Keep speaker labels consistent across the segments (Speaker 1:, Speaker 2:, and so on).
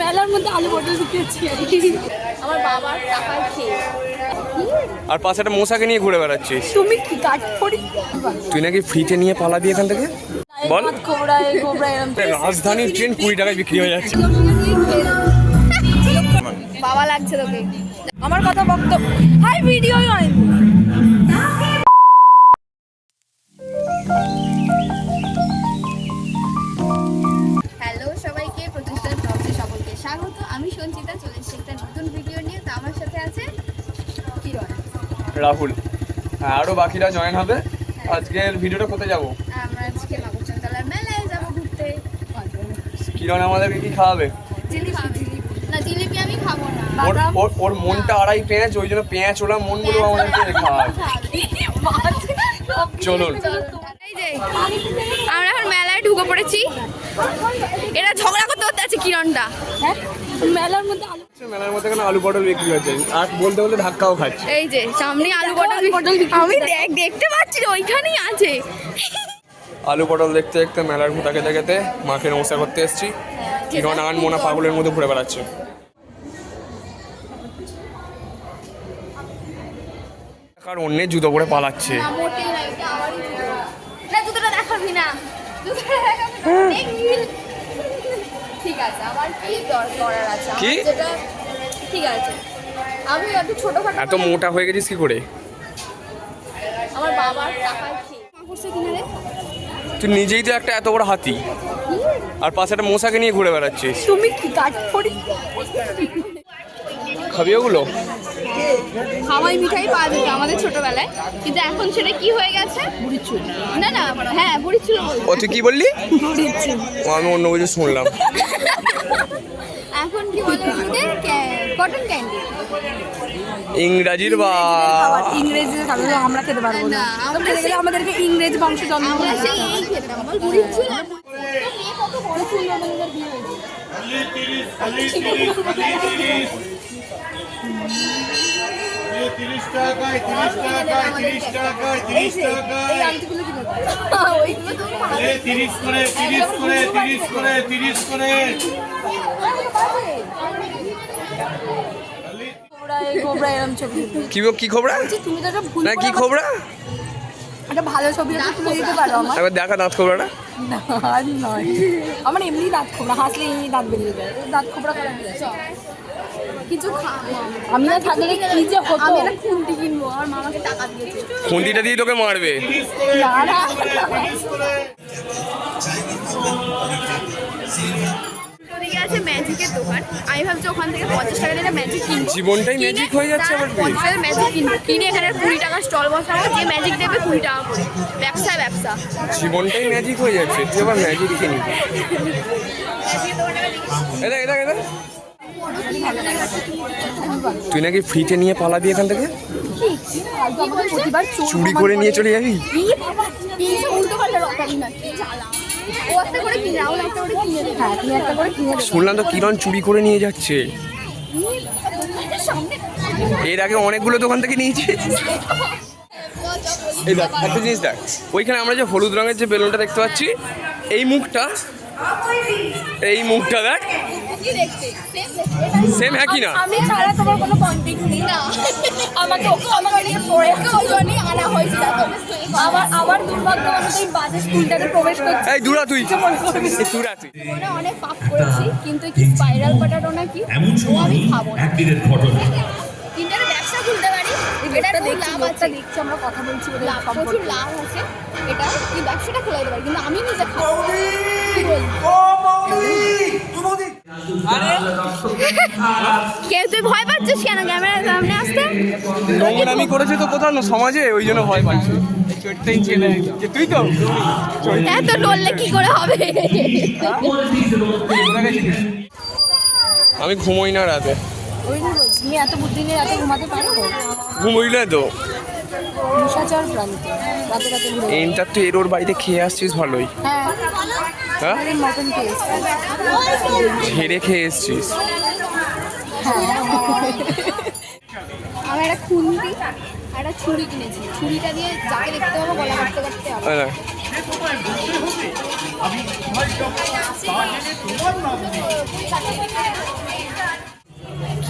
Speaker 1: মেলার মধ্যে আলু পটল বিক্রি আমার বাবার টাকা খেয়ে।
Speaker 2: আর পাশে একটা মশাকে নিয়ে ঘুরে বেড়াচ্ছিস।
Speaker 1: তুমি কি কাট করি
Speaker 2: তুই নাকি ফ্রিতে নিয়ে পালাবি এখান থেকে? বল। রাজধানীর ট্রেন কুড়ি টাকায় বিক্রি হয়ে যাচ্ছে।
Speaker 1: বাবা লাগছে তোকে। আমার কথা বক্তব্য হাই ভিডিও
Speaker 2: রাহুল। হ্যাঁ আরও বাকিরা জয়েন হবে। আজকের ভিডিওটা কোথায় যাব?
Speaker 3: আমরা আজকে নবচন্দলার মেলায় যাব ঘুরতে।
Speaker 2: কিরণ আমাদেরকে কি খাওয়াবে?
Speaker 3: না জিলিপি আমি খাব না।
Speaker 2: ওর ওর ওর মনটা আড়াই পেঁয়াজ ওই জন্য পেঁয়াজ মনগুলো আমাদেরকে খাওয়াবে। চলুন।
Speaker 3: আমরা এখন ঢুকে পড়েছি। এরা ঝগড়া করতে করতে আছে কিরণটা।
Speaker 1: হ্যাঁ? মেলার মধ্যে
Speaker 2: মেলার মধ্যে আলু পটল বিক্রি হচ্ছে। আর বলতে বলতে ধাক্কাও খাচ্ছে।
Speaker 3: এই যে সামনে আলু পটল
Speaker 1: পটল
Speaker 3: আমি দেখ দেখতে পাচ্ছি ওইখানেই আছে।
Speaker 2: আলু পটল দেখতে দেখতে মেলার মাকে নমস্কার করতে এসেছি। কিরণ মোনা পাগলের মধ্যে ঘুরে বেড়াচ্ছে। কার অন্যের জুতো পরে পালাচ্ছে।
Speaker 3: না মোটেই না এটা আমারই জুতো। না জুতোটা দেখাবি না। জুতোটা দেখাবি না। দেখবি। ঠিক আছে আমার কি দর আছে
Speaker 2: কি?
Speaker 3: যেটা ঠিক আছে আমি এত ছোটখাটো
Speaker 2: এত মোটা হয়ে গেছিস কি করে
Speaker 3: আমার বাবার টাকা
Speaker 2: তুই নিজেই তো একটা এত বড় হাতি আর পাশে একটা মশাকে নিয়ে ঘুরে বেড়াচ্ছিস
Speaker 1: তুমি কি কাট করি
Speaker 2: খাবি ওগুলো
Speaker 3: হাওয়াই মিঠাই পাওয়া যেত আমাদের ছোটবেলায় কিন্তু এখন সেটা কি হয়ে গেছে না না হ্যাঁ বুড়ি ছিল
Speaker 2: ও তুই কি বললি ও আমি অন্য কিছু শুনলাম
Speaker 3: এখন কি বলে কটন ক্যান্ডি
Speaker 2: ইংরাজির বা
Speaker 1: ইংরেজি খাবে আমরা খেতে পারব না
Speaker 3: আমরা
Speaker 1: আমরা খেতে গেলে আমাদেরকে ইংরেজ বংশ জন্ম
Speaker 3: আমরা সেই এই খেতাম আমার বুড়ি ছিল কত বড় ছিল আমাদের বিয়ে হয়েছে
Speaker 4: তিরিশ টাকায় তিরিশ টাকায় তিরিশ টাকায় টাকায়। করে করে করে করে।
Speaker 2: কি কি খবরা?
Speaker 1: তুমি তো একটা ভুল
Speaker 2: না কি খবরা?
Speaker 1: একটা ভালো ছবি তুলে দিতে পারো আমার
Speaker 2: একবার দেখা দাঁত খবরাটা।
Speaker 1: না নয়। আমার এমনি দাঁত খোবরা হাসলে এমনি দাঁত বেরিয়ে যায়। দাঁত খোবরা যায়।
Speaker 3: কিছু
Speaker 1: আমি না থাকলে কি যে হতো?
Speaker 3: আমি একটা খুন্তি কিনবো আমার মামাকে টাকা দিয়েছে
Speaker 2: খুন্তিটা দিয়ে তোকে মারবে।
Speaker 1: না, না।
Speaker 3: আছে ম্যাজিকের দোকান। আমি ভাবছি ওখান থেকে পঞ্চাশ টাকা দিয়ে ম্যাজিক কিনবো।
Speaker 2: জীবনটাই ম্যাজিক হয়ে যাচ্ছে আমার
Speaker 3: পঞ্চাশ টাকার ম্যাজিক কিনবো। কিনে এখানে কুড়ি টাকা স্টল বসাবো যে ম্যাজিক দেবে কুড়ি টাকা করে। ব্যবসা ব্যবসা।
Speaker 2: জীবনটাই ম্যাজিক হয়ে যাচ্ছে। তুই আবার ম্যাজিক কিনি এটা এটা এটা তুই নাকি ফ্রিতে নিয়ে পালাবি এখান থেকে?
Speaker 1: চোর
Speaker 2: করে নিয়ে চলে যাবি? শুনলাম তো কিরণ চুরি করে নিয়ে যাচ্ছে। এর আগে অনেকগুলো দোকান থেকে নিয়েছে। এই দেখ, একটা জিনিস দেখ, ওইখানে আমরা যে হলুদ রঙের যে বেলুনটা দেখতে পাচ্ছি, এই মুখটা এই মুখটা দেখ
Speaker 3: সেম
Speaker 2: একই না?
Speaker 1: আমি ছাড়া তোমার কোনো কন্টেক্ট নেই।
Speaker 3: না।
Speaker 1: আমাকে ওকে আমাকে নিয়ে পড়ে
Speaker 3: ওই জন্যই আনা হয়েছিল
Speaker 1: আমার আমার দুর্ভাগ্য অনুযায়ী বাজে স্কুলটাতে প্রবেশ করছে।
Speaker 2: এই দূরা তুই। এই দূরা তুই।
Speaker 3: জীবনে অনেক পাপ করেছি কিন্তু কি স্পাইরাল পটাটো নাকি?
Speaker 5: এমন
Speaker 3: ও
Speaker 5: সময়
Speaker 3: আমি খাব না। তিনটার ব্যবসা খুলতে পারি
Speaker 1: এটা দেখছি লোকটা
Speaker 3: আছে।
Speaker 1: দেখছি আমরা কথা বলছি ওদের
Speaker 3: লাভ প্রচুর লাভ আছে এটা কি ব্যবসাটা খোলা যেতে পারে কিন্তু আমি নিজে খাব কি বলবি? কেউ তুই ভয় পাচ্ছিস কেন? ক্যামেরার সামনে আসতে?
Speaker 2: নোংরামি করেছে তো কোথাও না সমাজে ওই জন্য ভয় পাচ্ছে। চোরটাই চেনে যে তুই তো?
Speaker 3: এত ডললে কি করে হবে?
Speaker 2: আমি ঘুমোই না রাতে।
Speaker 1: ওই তুমি এত বুদ্ধি নিয়ে রাতে ঘুমাতে পারো?
Speaker 2: ঘুমোই না তো।
Speaker 1: নিশাচর প্রান্ত। রাতে রাতে ঘুরে
Speaker 2: তো এর ওর বাড়িতে খেয়ে আসছিস ভালোই।
Speaker 1: হ্যাঁ।
Speaker 2: ঝেড়ে খেয়ে এসছিস।
Speaker 3: আমি একটা খুন্তি একটা ছুরি কিনেছি। ছুরিটা দিয়ে যাকে দেখতে পাবো গলা কাটতে কাটতে হবে।
Speaker 4: আমি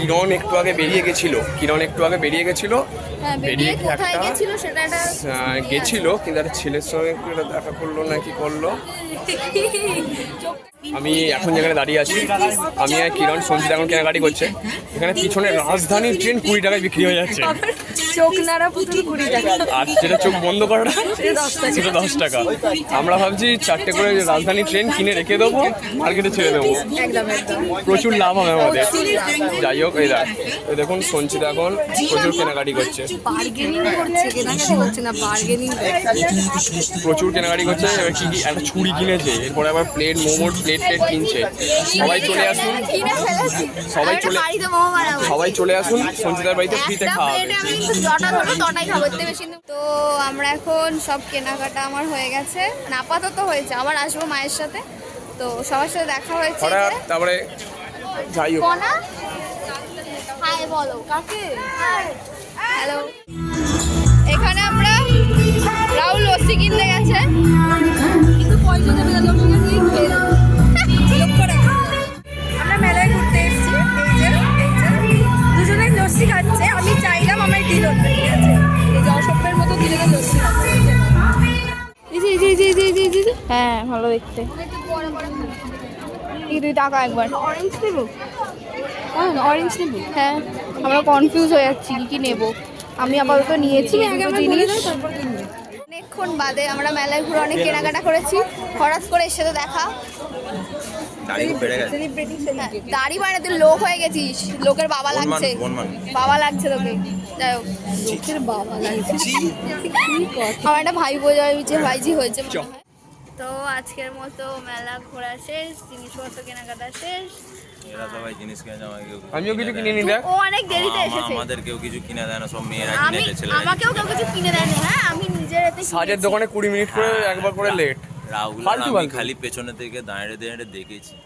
Speaker 2: কিরণ একটু আগে বেরিয়ে গেছিল? কিরণ একটু আগে বেরিয়ে গেছিল?
Speaker 3: হ্যাঁ
Speaker 2: বেরিয়ে একটা-
Speaker 3: গেছিল
Speaker 2: কিন্তু একটা ছেলের সঙ্গে একটু দেখা করল না কি করল? আমি এখন যেখানে দাঁড়িয়ে আছি আমি আর কিরণ সঞ্জিত এখন কেনাকাটি করছে। এখানে পিছনে রাজধানী ট্রেন কুড়ি টাকায় বিক্রি হয়ে যাচ্ছে।
Speaker 1: চোখ নাড়া পুতুল কুড়ি টাকা।
Speaker 2: আর যেটা চোখ বন্ধ করাটা সেটা দশ টাকা। আমরা ভাবছি চারটে করে রাজধানী ট্রেন কিনে রেখে দেবো মার্কেটে ছেড়ে দেবো। প্রচুর লাভ হবে আমাদের। যাই হোক এই দেখ এই দেখুন সঞ্চিত এখন প্রচুর কেনাকাটি করছে। প্রচুর কেনাকাটি করছে এবার কি কি একটা ছুরি কিনেছে এরপরে আবার প্লেট মোমোর প্লেট প্লেট কিনছে। সবাই চলে আসুন। সবাই চলে- সবাই চলে আসুন। সঞ্চিতার বাড়িতে ফ্রিতে
Speaker 3: তো আমরা এখন সব কেনাকাটা আমার হয়ে গেছে। মানে আপাতত হয়েছে আবার আসব মায়ের সাথে। তো সবার সাথে দেখা হয়েছে
Speaker 2: তারপরে যাই হোক।
Speaker 3: হাই বলো। কাকে? হ্যালো এখানে আমরা রাহুল লস্যি কিনতে গেছে।
Speaker 1: কিন্তু পয়সা দেবে না লস্যি খাচ্ছে আমি চাইলাম আমার দিল না ঠিক আছে এই যে অসভ্যের মতো দুজনে লস্যি খাচ্ছে।
Speaker 3: হ্যাঁ ভালো দেখতে। এই টাকা একবার।
Speaker 1: অরেঞ্জ নেব? অরেঞ্জ নেব।
Speaker 3: হ্যাঁ আমরা কনফিউজ হয়ে যাচ্ছি কি কি নেব? আমি আপাতত নিয়েছি জিনিস। অনেকক্ষণ বাদে আমরা মেলায় ঘুরে অনেক কেনাকাটা করেছি। হঠাৎ করে এর সাথে দেখা।
Speaker 1: সেলিব্রিটি
Speaker 3: দাড়ি বানাতে লোক হয়ে গেছিস লোকের বাবা লাগছে। বাবা লাগছে তোকে। যাই হোক।
Speaker 1: লোকের বাবা লাগছে।
Speaker 3: আমার একটা ভাই বোঝাচ্ছে ভাইজি হয়েছে। তো আজকের মতো মেলা ঘোরা শেষ জিনিসপত্র কেনাকাটা শেষ।
Speaker 5: এরা সবাই জিনিস কিনে জামা কেউ কিছু
Speaker 2: আমিও কিছু
Speaker 5: কিনে
Speaker 3: ও অনেক দেরিতে এসেছে।
Speaker 5: আমাদের কেউ কিছু কিনে দেয় না সব মেয়েরা
Speaker 3: আমি
Speaker 5: কিনে দেয়
Speaker 3: আমাকেও কেউ কিছু কিনে দেয়নি হ্যাঁ? আমি নিজের এতে
Speaker 2: সাজের দোকানে কুড়ি মিনিট করে একবার করে লেট
Speaker 5: রাহুল
Speaker 2: ফালতু
Speaker 5: আমি
Speaker 2: ফালতু।
Speaker 5: খালি পেছনে থেকে দাঁড়িয়ে দাঁড়িয়ে দেখেছি।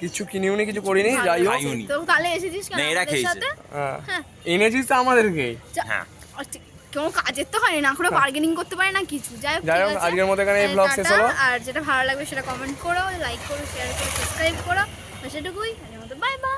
Speaker 2: কিছু কিনিও নি কিছু করিনি যাই হোক।
Speaker 5: খাইওনি।
Speaker 3: তো তাহলে এসেছিস কেন
Speaker 5: না, এরা
Speaker 3: আমাদের
Speaker 5: খেয়েছে।
Speaker 3: সাথে?
Speaker 2: হ্যাঁ।
Speaker 3: হ্যাঁ।
Speaker 2: এনেছিস তো আমাদেরকে।
Speaker 3: যা-
Speaker 5: হ্যাঁ।
Speaker 3: আচ্ছা, কোনো কাজের তো হয়নি না করে বার্গেনিং করতে পারে না কিছু। যাই হোক
Speaker 2: যাই
Speaker 3: ঠিক
Speaker 2: হোক,
Speaker 3: আছে।
Speaker 2: আজকের মতো এখানে এই vlog শেষ
Speaker 3: টাটা,
Speaker 2: হলো।
Speaker 3: আর যেটা ভালো লাগবে সেটা কমেন্ট করো লাইক করো শেয়ার করো সাবস্ক্রাইব করো। তো সেটুকুই বাই বাই